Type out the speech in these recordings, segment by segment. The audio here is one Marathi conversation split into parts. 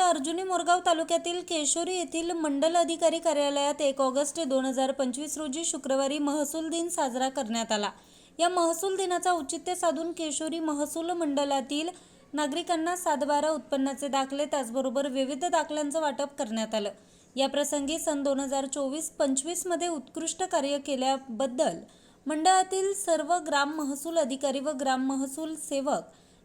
अर्जुनी मोरगाव तालुक्यातील केशोरी येथील मंडल अधिकारी कार्यालयात एक ऑगस्ट दोन हजार पंचवीस रोजी शुक्रवारी महसूल दिन साजरा करण्यात आला. या महसूल दिनाचा औचित्य साधून केशोरी महसूल मंडळातील नागरिकांना सातबारा उत्पन्नाचे दाखले त्याचबरोबर विविध दाखल्यांचं वाटप करण्यात आलं. या प्रसंगी सन दोन हजार चोवीस पंचवीसमध्ये उत्कृष्ट कार्य केल्याबद्दल मंडळातील सर्व ग्राम महसूल अधिकारी व ग्राम महसूल सेवक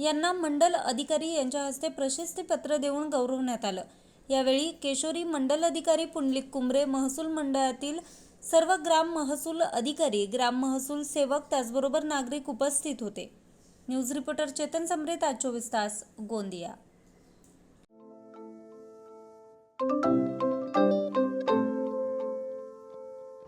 यांना मंडल अधिकारी यांच्या हस्ते प्रशस्तीपत्र देऊन गौरवण्यात आलं. यावेळी केशोरी मंडल अधिकारी पुंडलिक कुंबरे महसूल मंडळातील सर्व ग्राम महसूल अधिकारी ग्राम महसूल सेवक त्याचबरोबर नागरिक उपस्थित होते. न्यूज रिपोर्टर चेतन समरेत आज चोवीस तास गोंदिया.